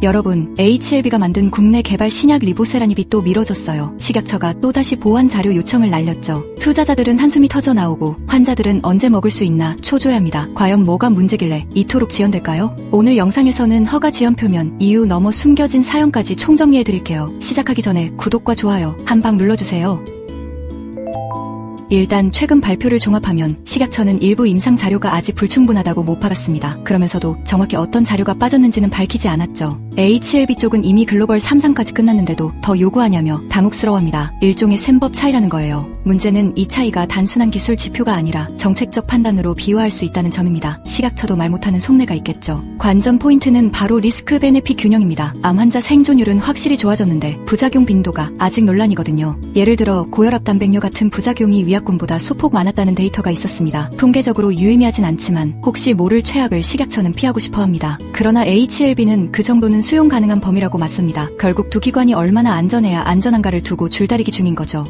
여러분, HLB가 만든 국내 개발 신약 리보세라닙이 또 미뤄졌어요. 식약처가 또다시 보완 자료 요청을 날렸죠. 투자자들은 한숨이 터져 나오고 환자들은 언제 먹을 수 있나 초조해합니다. 과연 뭐가 문제길래 이토록 지연될까요? 오늘 영상에서는 허가 지연 표면, 이유 넘어 숨겨진 사연까지 총정리해 드릴게요. 시작하기 전에 구독과 좋아요 한 방 눌러주세요. 일단 최근 발표를 종합하면 식약처는 일부 임상 자료가 아직 불충분하다고 못 박았습니다. 그러면서도 정확히 어떤 자료가 빠졌는지는 밝히지 않았죠. HLB 쪽은 이미 글로벌 3상까지 끝났는데도 더 요구하냐며 당혹스러워합니다. 일종의 셈법 차이라는 거예요. 문제는 이 차이가 단순한 기술 지표가 아니라 정책적 판단으로 비화할 수 있다는 점입니다. 식약처도 말 못하는 속내가 있겠죠. 관전 포인트는 바로 리스크 베네핏 균형입니다. 암 환자 생존율은 확실히 좋아졌는데 부작용 빈도가 아직 논란이거든요. 예를 들어 고혈압 단백뇨 같은 부작용이 위 약군보다 소폭 많았다는 데이터가 있었습니다. 통계적으로 유의미하진 않지만 혹시 모를 최악을 식약처는 피하고 싶어 합니다. 그러나 HLB는 그 정도는 수용 가능한 범위라고 맞습니다. 결국 두 기관이 얼마나 안전해야 안전한가를 두고 줄다리기 중인 거죠.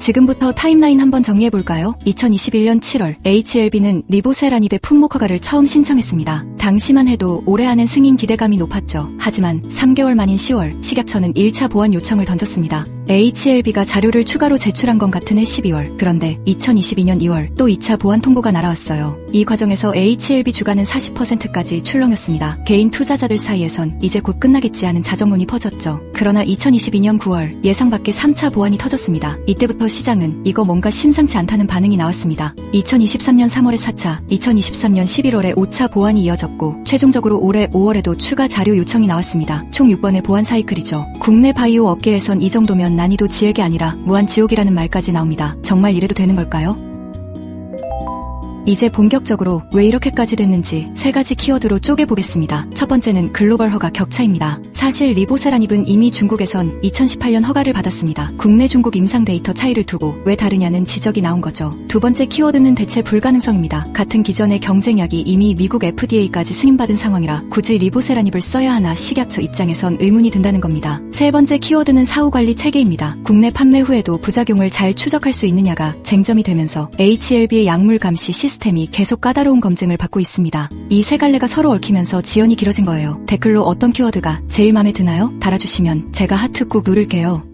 지금부터 타임라인 한번 정리해볼까요? 2021년 7월 HLB는 리보세라닙의 품목 허가를 처음 신청했습니다. 당시만 해도 올해 안엔 승인 기대감이 높았죠. 하지만 3개월 만인 10월 식약처는 1차 보완 요청을 던졌습니다. HLB가 자료를 추가로 제출한 건 같은 해 12월. 그런데 2022년 2월 또 2차 보완 통보가 날아왔어요. 이 과정에서 HLB 주가는 40%까지 출렁였습니다. 개인 투자자들 사이에선 이제 곧 끝나겠지 하는 자정론이 퍼졌죠. 그러나 2022년 9월 예상 밖의 3차 보완이 터졌습니다. 이때부터 시장은 이거 뭔가 심상치 않다는 반응이 나왔습니다. 2023년 3월에 4차, 2023년 11월에 5차 보완이 이어졌고 최종적으로 올해 5월에도 추가 자료 요청이 나왔습니다. 총 6번의 보완 사이클이죠. 국내 바이오 업계에선 이 정도면 난이도 지옥이 아니라 무한 지옥이라는 말까지 나옵니다. 정말 이래도 되는 걸까요? 이제 본격적으로 왜 이렇게까지 됐는지 세 가지 키워드로 쪼개보겠습니다. 첫 번째는 글로벌 허가 격차입니다. 사실 리보세라닙은 이미 중국에선 2018년 허가를 받았습니다. 국내 중국 임상 데이터 차이를 두고 왜 다르냐는 지적이 나온 거죠. 두 번째 키워드는 대체 불가능성입니다. 같은 기존의 경쟁약이 이미 미국 FDA까지 승인받은 상황이라 굳이 리보세라닙을 써야 하나 식약처 입장에선 의문이 든다는 겁니다. 세 번째 키워드는 사후관리 체계입니다. 국내 판매 후에도 부작용을 잘 추적할 수 있느냐가 쟁점이 되면서 HLB의 약물 감시 시스템 시스템이 계속 까다로운 검증을 받고 있습니다. 이 세 갈래가 서로 얽히면서 지연이 길어진 거예요. 댓글로 어떤 키워드가 제일 마음에 드나요? 달아주시면 제가 하트 꾹 누를게요.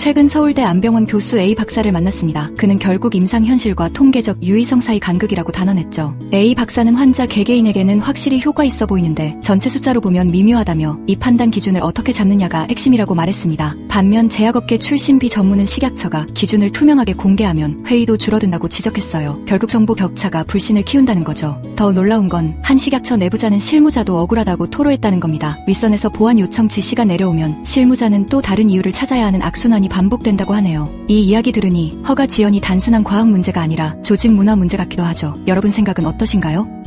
최근 서울대 안병원 교수 A 박사를 만났습니다. 그는 결국 임상 현실과 통계적 유의성 사이 간극이라고 단언했죠. A 박사는 환자 개개인에게는 확실히 효과 있어 보이는데 전체 숫자로 보면 미묘하다며 이 판단 기준을 어떻게 잡느냐가 핵심이라고 말했습니다. 반면 제약업계 출신 비전문은 식약처가 기준을 투명하게 공개하면 회의도 줄어든다고 지적했어요. 결국 정보 격차가 불신을 키운다는 거죠. 더 놀라운 건 한 식약처 내부자는 실무자도 억울하다고 토로했다는 겁니다. 윗선에서 보안 요청 지시가 내려오면 실무자는 또 다른 이유를 찾아야 하는 악순환이 반복된다고 하네요. 이 이야기 들으니 허가 지연이 단순한 과학 문제가 아니라 조직 문화 문제 같기도 하죠. 여러분 생각은 어떠신가요?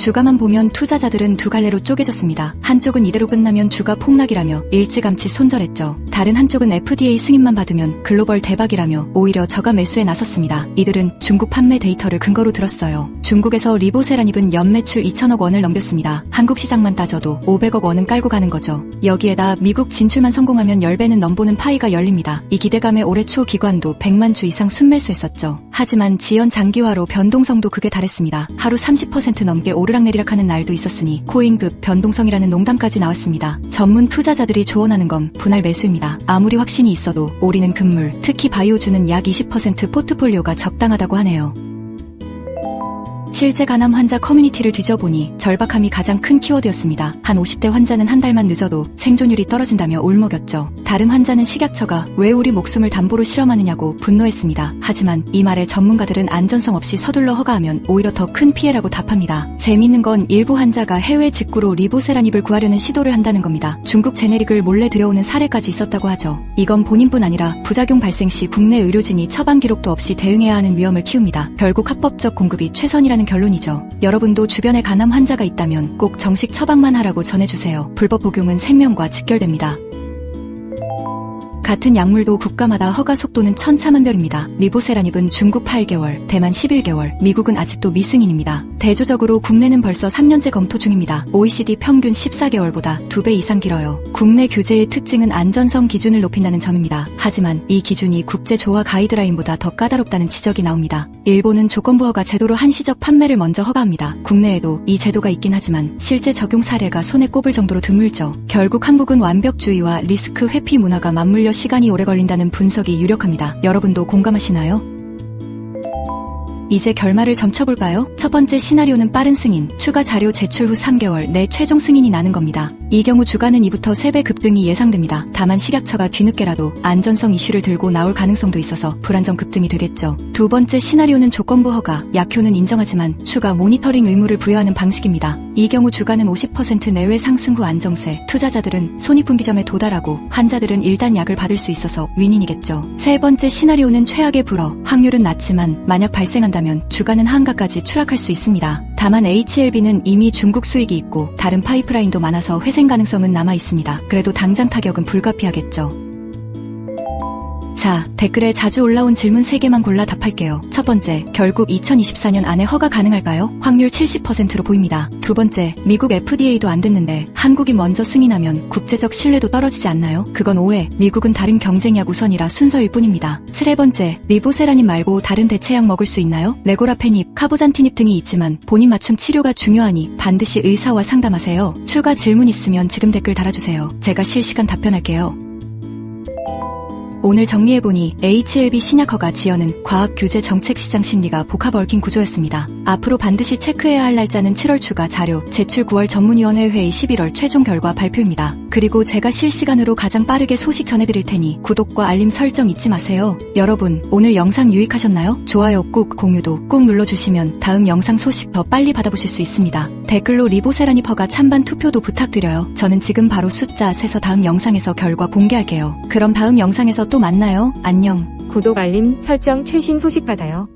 주가만 보면 투자자들은 두 갈래로 쪼개졌습니다. 한쪽은 이대로 끝나면 주가 폭락이라며 일찌감치 손절했죠. 다른 한쪽은 FDA 승인만 받으면 글로벌 대박이라며 오히려 저가 매수에 나섰습니다. 이들은 중국 판매 데이터를 근거로 들었어요. 중국에서 리보세라닙은 연매출 2천억 원을 넘겼습니다. 한국 시장만 따져도 500억 원은 깔고 가는 거죠. 여기에다 미국 진출만 성공하면 10배는 넘보는 파이가 열립니다. 이 기대감에 올해 초 기관도 100만 주 이상 순매수했었죠. 하지만 지연 장기화로 변동성도 극에 달했습니다. 하루 30% 넘게 오르락내리락하는 날도 있었으니 코인급 변동성이라는 농담까지 나왔습니다. 전문 투자자들이 조언하는 건 분할 매수입니다. 아무리 확신이 있어도 오리는 금물, 특히 바이오주는 약 20% 포트폴리오가 적당하다고 하네요. 실제 간암 환자 커뮤니티를 뒤져보니 절박함이 가장 큰 키워드였습니다. 한 50대 환자는 한 달만 늦어도 생존율이 떨어진다며 울먹였죠. 다른 환자는 식약처가 왜 우리 목숨을 담보로 실험하느냐고 분노했습니다. 하지만 이 말에 전문가들은 안전성 없이 서둘러 허가하면 오히려 더 큰 피해라고 답합니다. 재미있는 건 일부 환자가 해외 직구로 리보세라닙을 구하려는 시도를 한다는 겁니다. 중국 제네릭을 몰래 들여오는 사례까지 있었다고 하죠. 이건 본인뿐 아니라 부작용 발생 시 국내 의료진이 처방 기록도 없이 대응해야 하는 위험을 키웁니다. 결국 합법적 공급이 최선이라는 결론이죠. 여러분도 주변에 간암 환자가 있다면 꼭 정식 처방만 하라고 전해주세요. 불법 복용은 생명과 직결됩니다. 같은 약물도 국가마다 허가 속도는 천차만별입니다. 리보세라닙은 중국 8개월, 대만 11개월, 미국은 아직도 미승인입니다. 대조적으로 국내는 벌써 3년째 검토 중입니다. OECD 평균 14개월보다 2배 이상 길어요. 국내 규제의 특징은 안전성 기준을 높인다는 점입니다. 하지만 이 기준이 국제 조화 가이드라인보다 더 까다롭다는 지적이 나옵니다. 일본은 조건부 허가 제도로 한시적 판매를 먼저 허가합니다. 국내에도 이 제도가 있긴 하지만 실제 적용 사례가 손에 꼽을 정도로 드물죠. 결국 한국은 완벽주의와 리스크 회피 문화가 맞물려 시간이 오래 걸린다는 분석이 유력합니다. 여러분도 공감하시나요? 이제 결말을 점쳐볼까요? 첫 번째 시나리오는 빠른 승인, 추가 자료 제출 후 3개월 내 최종 승인이 나는 겁니다. 이 경우 주가는 2부터 3배 급등이 예상됩니다. 다만 식약처가 뒤늦게라도 안전성 이슈를 들고 나올 가능성도 있어서 불안정 급등이 되겠죠. 두 번째 시나리오는 조건부 허가, 약효는 인정하지만 추가 모니터링 의무를 부여하는 방식입니다. 이 경우 주가는 50% 내외 상승 후 안정세, 투자자들은 손익분기점에 도달하고 환자들은 일단 약을 받을 수 있어서 윈윈이겠죠. 세 번째 시나리오는 최악의 불어, 확률은 낮지만 만약 발생 한다면 주가는 한가까지 추락할 수 있습니다. 다만 HLB는 이미 중국 수익이 있고 다른 파이프라인도 많아서 회생 가능성은 남아 있습니다. 그래도 당장 타격은 불가피하겠죠. 자, 댓글에 자주 올라온 질문 3개만 골라 답할게요. 첫 번째, 결국 2024년 안에 허가 가능할까요? 확률 70%로 보입니다. 두 번째, 미국 FDA도 안 됐는데 한국이 먼저 승인하면 국제적 신뢰도 떨어지지 않나요? 그건 오해. 미국은 다른 경쟁약 우선이라 순서일 뿐입니다. 세 번째, 리보세라닌 말고 다른 대체약 먹을 수 있나요? 레고라페닙, 카보잔티닙 등이 있지만 본인 맞춤 치료가 중요하니 반드시 의사와 상담하세요. 추가 질문 있으면 지금 댓글 달아주세요. 제가 실시간 답변할게요. 오늘 정리해보니 HLB 신약허가 지연은 과학 규제 정책 시장 심리가 복합 얽힌 구조였습니다. 앞으로 반드시 체크해야 할 날짜는 7월 추가 자료, 제출 9월 전문위원회 회의 11월 최종 결과 발표입니다. 그리고 제가 실시간으로 가장 빠르게 소식 전해드릴 테니 구독과 알림 설정 잊지 마세요. 여러분, 오늘 영상 유익하셨나요? 좋아요 꾹, 공유도 꾹 눌러주시면 다음 영상 소식 더 빨리 받아보실 수 있습니다. 댓글로 리보세라니 퍼가 찬반 투표도 부탁드려요. 저는 지금 바로 숫자 세서 다음 영상에서 결과 공개할게요. 그럼 다음 영상에서 또 만나요. 안녕. 구독, 알림, 설정, 최신 소식 받아요.